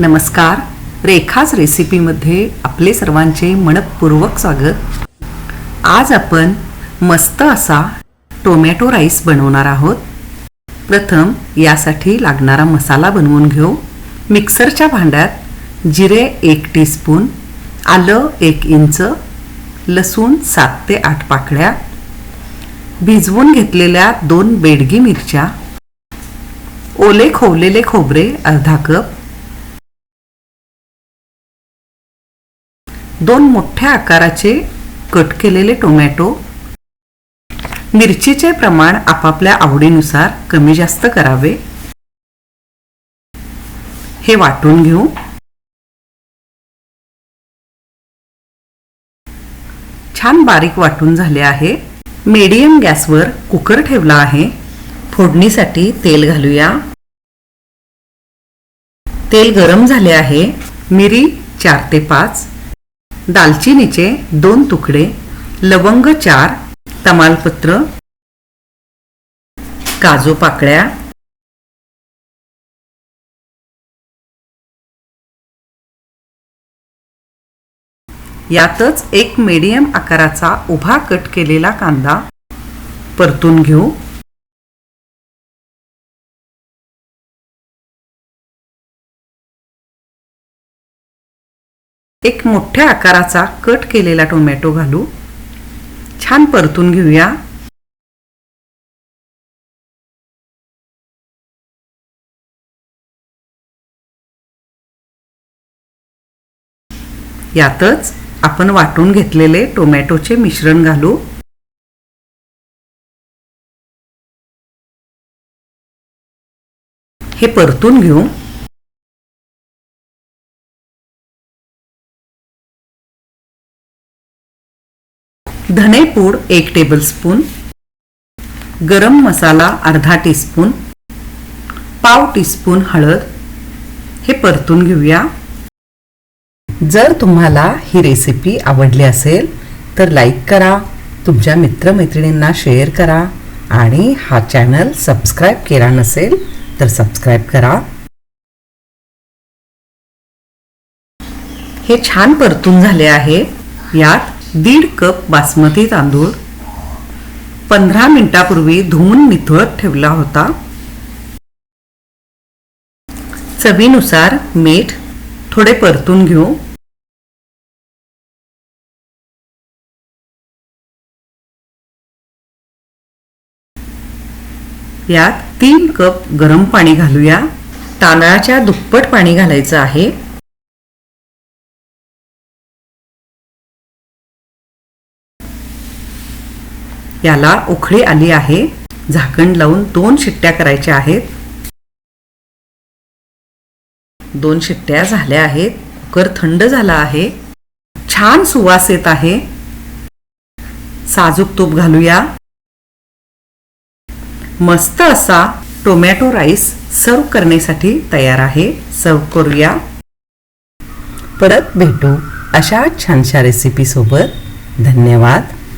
नमस्कार. रेखाच रेसिपीमध्ये आपले सर्वांचे मनपूर्वक स्वागत. आज आपण मस्त असा टोमॅटो राईस बनवणार आहोत. प्रथम यासाठी लागणारा मसाला बनवून घेऊ. मिक्सरच्या भांड्यात जिरे एक टीस्पून आलं एक इंच लसूण सात ते आठ पाकळ्या भिजवून घेतलेल्या दोन बेडगी मिरच्या ओले खोवलेले खोबरे अर्धा कप दोन मोठ्या आकाराचे कट केलेले टोमॅटो. मिरचीचे प्रमाण आपापल्या आवडीनुसार कमी जास्त करावे. हे वाटून घेऊ. छान बारीक वाटून झाले आहे. मीडियम गॅसवर कुकर ठेवला आहे. फोडणीसाठी तेल घालूया. तेल गरम झाले आहे. मिरी चार ते पाच. दालचिनीचे दोन तुकडे लवंग चार तमालपत्र काजू पाकळ्या यातच एक मीडियम आकाराचा उभा कट केलेला कांदा परतून घेऊ. एक मोठ्या आकाराचा कट केलेला टोमॅटो घालू. छान परतून घेऊया. यातच आपण वाटून घेतलेले टोमॅटोचे मिश्रण घालू. हे परतून घेऊ. धनेपूड एक टेबलस्पून गरम मसाला अर्धा टीस्पून पाव टीस्पून हळद. हे परतून घेऊया. जर तुम्हाला ही रेसिपी आवडली असेल तर लाईक करा. तुमच्या मित्रमैत्रिणींना शेअर करा. आणि हा चॅनल सबस्क्राईब केला नसेल तर सबस्क्राईब करा. हे छान परतून झाले आहे. यात दीड कप बासमती तांदूळ. पंधरा मिनिटापूर्वी धुवून निथळत ठेवला होता. चवीनुसार मीठ थोडे परतून घेऊ. यात तीन कप गरम पाणी घालूया. तांदळाच्या दुप्पट पाणी घालायचं आहे. याला उखळी आली आहे. झाकण लावून दोन शिट्ट्या करायच्या आहेत. दोन शिट्ट्या झाल्या आहेत. कुकर थंड झाला आहे. छान सुवास येत आहे. साजूक तूप घालूया. मस्त असा टोमॅटो राईस सर्व करण्यासाठी तयार आहे. सर्व करूया. परत भेटू अशा छानशा रेसिपी सोबत. धन्यवाद.